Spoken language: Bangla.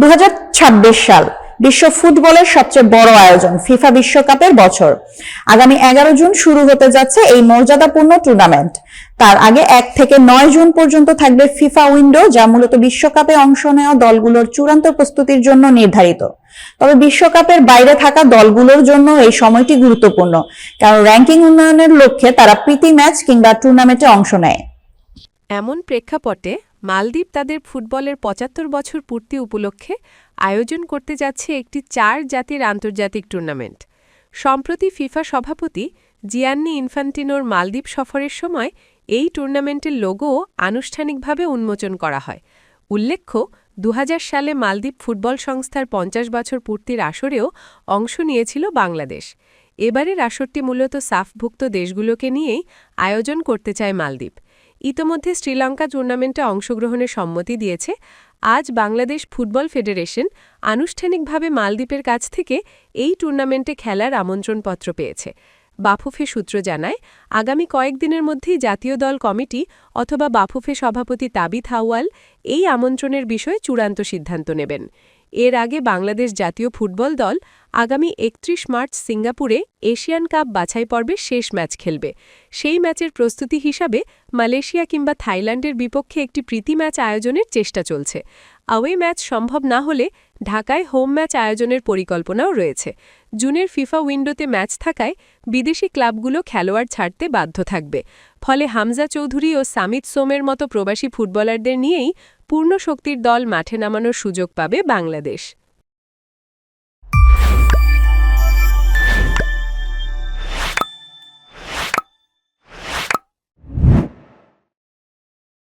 দুহাজার ছাব্বিশ সাল বিশ্ব ফুটবলের সবচেয়ে বড় আয়োজন, ফিফা বিশ্বকাপের বছর। আগামী এগারো জুন শুরু হতে যাচ্ছে এই মর্যাদাপূর্ণ টুর্নামেন্ট। তার আগে এক থেকে নয় জুন পর্যন্ত থাকবে ফিফা উইন্ডো, যা মূলত বিশ্বকাপে অংশ নেওয়া দলগুলোর চূড়ান্ত প্রস্তুতির জন্য নির্ধারিত। তবে বিশ্বকাপের বাইরে থাকা দলগুলোর জন্য এই সময়টি গুরুত্বপূর্ণ, কারণ র্যাঙ্কিং উন্নয়নের লক্ষ্যে তারা প্রীতি ম্যাচ কিংবা টুর্নামেন্টে অংশ নেয়। এমন প্রেক্ষাপটে মালদ্বীপ তাদের ফুটবলের পঁচাত্তর বছর পূর্তি উপলক্ষে আয়োজন করতে যাচ্ছে একটি চার জাতির আন্তর্জাতিক টুর্নামেন্ট। সম্প্রতি ফিফা সভাপতি জিয়ান্নি ইনফান্টিনোর মালদ্বীপ সফরের সময় এই টুর্নামেন্টের লোগোও আনুষ্ঠানিকভাবে উন্মোচন করা হয়। উল্লেখ্য দু হাজার সালে মালদ্বীপ ফুটবল সংস্থার পঞ্চাশ বছর পূর্তির আসরেও অংশ নিয়েছিল বাংলাদেশ। এবারের আসরটি মূলত সাফভুক্ত দেশগুলোকে নিয়েই আয়োজন করতে চায় মালদ্বীপ। ইতোমধ্যে শ্রীলঙ্কা টুর্নামেন্টে অংশগ্রহণের সম্মতি দিয়েছে। আজ বাংলাদেশ ফুটবল ফেডারেশন আনুষ্ঠানিকভাবে মালদ্বীপের কাছ থেকে এই টুর্নামেন্টে খেলার আমন্ত্রণপত্র পেয়েছে। বাফুফে সূত্র জানায়, আগামী কয়েকদিনের মধ্যেই জাতীয় দল কমিটি অথবা বাফুফে সভাপতি তাবিথ হাওয়াল এই আমন্ত্রণের বিষয়ে চূড়ান্ত সিদ্ধান্ত নেবেন। এর আগে বাংলাদেশ জাতীয় ফুটবল দল আগামী একত্রিশ মার্চ সিঙ্গাপুরে এশিয়ান কাপ বাছাই পর্বে শেষ ম্যাচ খেলবে। সেই ম্যাচের প্রস্তুতি হিসাবে মালয়েশিয়া কিংবা থাইল্যান্ডের বিপক্ষে একটি প্রীতি ম্যাচ আয়োজনের চেষ্টা চলছে। আওয়ে ম্যাচ সম্ভব না হলে ঢাকায় হোম ম্যাচ আয়োজনের পরিকল্পনাও রয়েছে। জুনের ফিফা উইন্ডোতে ম্যাচ থাকায় বিদেশি ক্লাবগুলো খেলোয়াড় ছাড়তে বাধ্য থাকবে। ফলে হামজা চৌধুরী ও সামিত সোমের মতো প্রবাসী ফুটবলারদের নিয়েই পূর্ণ শক্তির দল মাঠে নামানোর সুযোগ পাবে বাংলাদেশ।